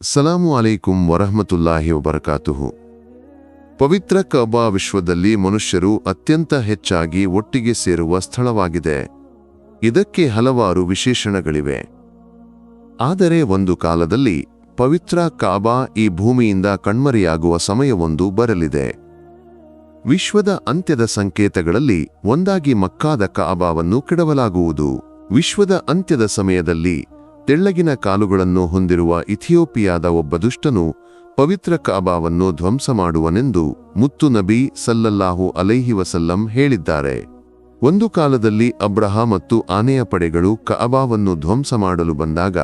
ಸಲಾಮು ಅಲೈಕುಂ ವರಹಮತುಲ್ಲಾಹಿ ವಬರಕಾತುಹು ಪವಿತ್ರ ಕಬಾ ವಿಶ್ವದಲ್ಲಿ ಮನುಷ್ಯರು ಅತ್ಯಂತ ಹೆಚ್ಚಾಗಿ ಒಟ್ಟಿಗೆ ಸೇರುವ ಸ್ಥಳವಾಗಿದೆ ಇದಕ್ಕೆ ಹಲವಾರು ವಿಶೇಷಣಗಳಿವೆ ಆದರೆ ಒಂದು ಕಾಲದಲ್ಲಿ ಪವಿತ್ರ ಕಾಬಾ ಈ ಭೂಮಿಯಿಂದ ಕಣ್ಮರೆಯಾಗುವ ಸಮಯವೊಂದು ಬರಲಿದೆ ವಿಶ್ವದ ಅಂತ್ಯದ ಸಂಕೇತಗಳಲ್ಲಿ ಒಂದಾಗಿ ಮಕ್ಕಾದ ಕಾಬಾವನ್ನು ಕೆಡವಲಾಗುವುದು ವಿಶ್ವದ ಅಂತ್ಯದ ಸಮಯದಲ್ಲಿ ತೆಳ್ಳಗಿನ ಕಾಲುಗಳನ್ನು ಹೊಂದಿರುವ ಇಥಿಯೋಪಿಯಾದ ಒಬ್ಬ ದುಷ್ಟನು ಪವಿತ್ರ ಕಾಬಾವನ್ನು ಧ್ವಂಸ ಮಾಡುವನೆಂದು ಮುತ್ತು ನಬಿ ಸಲ್ಲಲ್ಲಾಹು ಅಲೈಹಿ ವಸಲ್ಲಂ ಹೇಳಿದ್ದಾರೆ. ಒಂದು ಕಾಲದಲ್ಲಿ ಅಬ್ರಹ ಮತ್ತು ಆನೆಯ ಪಡೆಗಳು ಕಅಬಾವನ್ನು ಧ್ವಂಸ ಮಾಡಲು ಬಂದಾಗ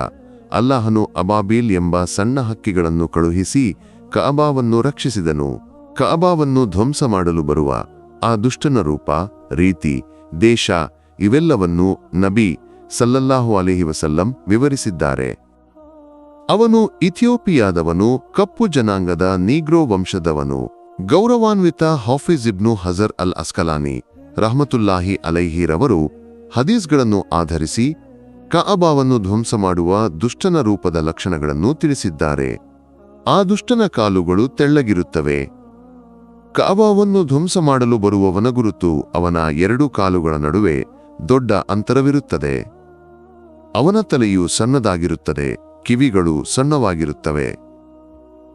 ಅಲ್ಲಾಹನು ಅಬಾಬೀಲ್ ಎಂಬ ಸಣ್ಣ ಹಕ್ಕಿಗಳನ್ನು ಕಳುಹಿಸಿ ಕಅಬಾವನ್ನು ರಕ್ಷಿಸಿದನು. ಕಅಬಾವನ್ನು ಧ್ವಂಸ ಮಾಡಲು ಬರುವ ಆ ದುಷ್ಟನ ರೂಪ, ರೀತಿ, ದೇಶ ಇವೆಲ್ಲವನ್ನೂ ನಬಿ ಸಲ್ಲಲ್ಲಾಹು ಅಲಿಹಿ ವಸಲ್ಲಂ ವಿವರಿಸಿದ್ದಾರೆ. ಅವನು ಇಥಿಯೋಪಿಯಾದವನು, ಕಪ್ಪು ಜನಾಂಗದ ನೀಗ್ರೋ ವಂಶದವನು. ಗೌರವಾನ್ವಿತ ಹಾಫಿಜ್ ಇಬ್ನು ಹಜರ್ ಅಲ್ ಅಸ್ಕಲಾನಿ ರಹಮತುಲ್ಲಾಹಿ ಅಲೈಹಿರವರು ಹದೀಸ್ಗಳನ್ನು ಆಧರಿಸಿ ಕಅಬಾವನ್ನು ಧ್ವಂಸ ಮಾಡುವ ದುಷ್ಟನ ರೂಪದ ಲಕ್ಷಣಗಳನ್ನು ತಿಳಿಸಿದ್ದಾರೆ. ಆ ದುಷ್ಟನ ಕಾಲುಗಳು ತೆಳ್ಳಗಿರುತ್ತವೆ. ಕಅಬಾವನ್ನು ಧ್ವಂಸ ಮಾಡಲು ಬರುವವನ ಗುರುತು ಅವನ ಎರಡು ಕಾಲುಗಳ ನಡುವೆ ದೊಡ್ಡ ಅಂತರವಿರುತ್ತದೆ. ಅವನ ತಲೆಯು ಸಣ್ಣದಾಗಿರುತ್ತದೆ, ಕಿವಿಗಳು ಸಣ್ಣವಾಗಿರುತ್ತವೆ.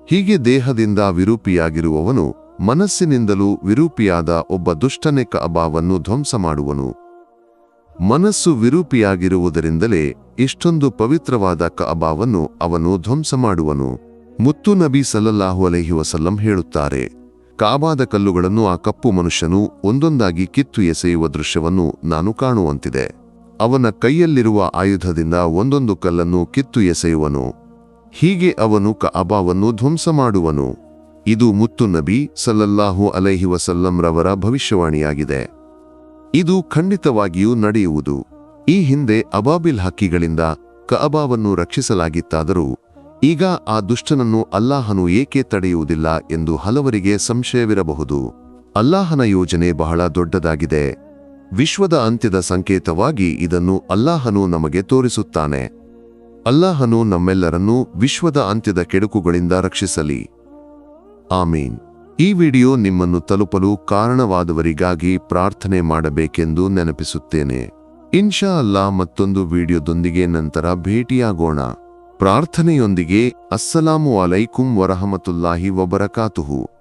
ಹೀಗೆ ದೇಹದಿಂದ ವಿರೂಪಿಯಾಗಿರುವವನು ಮನಸ್ಸಿನಿಂದಲೂ ವಿರೂಪಿಯಾದ ಒಬ್ಬ ದುಷ್ಟನೆ ಅಭಾವನ್ನು ಧ್ವಂಸ ಮಾಡುವನು. ಮನಸ್ಸು ವಿರೂಪಿಯಾಗಿರುವುದರಿಂದಲೇ ಇಷ್ಟೊಂದು ಪವಿತ್ರವಾದ ಕಅಬಾವನ್ನು ಅವನು ಧ್ವಂಸ ಮಾಡುವನು. ಮುತ್ತು ನಬಿ ಸಲ್ಲಲ್ಲಾಹು ಅಲೈಹಿ ವಸಲ್ಲಂ ಹೇಳುತ್ತಾರೆ, ಕಾಬಾದ ಕಲ್ಲುಗಳನ್ನು ಆ ಕಪ್ಪು ಮನುಷ್ಯನು ಒಂದೊಂದಾಗಿ ಕಿತ್ತು ಎಸೆಯುವ ದೃಶ್ಯವನ್ನು ನಾನು ಕಾಣುವಂತಿದೆ. ಅವನ ಕೈಯಲ್ಲಿರುವ ಆಯುಧದಿಂದ ಒಂದೊಂದು ಕಲ್ಲನ್ನು ಕಿತ್ತು ಎಸೆಯುವನು. ಹೀಗೆ ಅವನು ಕಅಬಾವನ್ನು ಧ್ವಂಸ ಮಾಡುವನು ಇದು ಮುತ್ತು ನಬಿ ಸಲ್ಲಲ್ಲಾಹು ಅಲೈಹಿ ವಸಲ್ಲಂರವರ ಭವಿಷ್ಯವಾಣಿಯಾಗಿದೆ. ಇದು ಖಂಡಿತವಾಗಿಯೂ ನಡೆಯುವುದು. ಈ ಹಿಂದೆ ಅಬಾಬಿಲ್ ಹಕ್ಕಿಗಳಿಂದ ಕಅಬಾವನ್ನು ರಕ್ಷಿಸಲಾಗಿತ್ತಾದರೂ, ಈಗ ಆ ದುಷ್ಟನನ್ನು ಅಲ್ಲಾಹನು ಏಕೆ ತಡೆಯುವುದಿಲ್ಲ ಎಂದು ಹಲವರಿಗೆ ಸಂಶಯವಿರಬಹುದು. ಅಲ್ಲಾಹನ ಯೋಜನೆ ಬಹಳ ದೊಡ್ಡದಾಗಿದೆ. ವಿಶ್ವದ ಅಂತ್ಯದ ಸಂಕೇತವಾಗಿ ಇದನ್ನು ಅಲ್ಲಾಹನು ನಮಗೆ ತೋರಿಸುತ್ತಾನೆ. ಅಲ್ಲಾಹನು ನಮ್ಮೆಲ್ಲರನ್ನೂ ವಿಶ್ವದ ಅಂತ್ಯದ ಕೆಡುಕುಗಳಿಂದ ರಕ್ಷಿಸಲಿ. ಆಮೀನ್. ಈ ವಿಡಿಯೋ ನಿಮ್ಮನ್ನು ತಲುಪಲು ಕಾರಣವಾದವರಿಗಾಗಿ ಪ್ರಾರ್ಥನೆ ಮಾಡಬೇಕೆಂದು ನೆನಪಿಸುತ್ತೇನೆ. ಇನ್ಶಾ ಅಲ್ಲಾ ಮತ್ತೊಂದು ವಿಡಿಯೋದೊಂದಿಗೆ ನಂತರ ಭೇಟಿಯಾಗೋಣ. ಪ್ರಾರ್ಥನೆಯೊಂದಿಗೆ, ಅಸ್ಸಲಾಮು ಅಲೈಕುಂ ವರಹಮತುಲ್ಲಾಹಿ ವಬರಕಾತುಹು.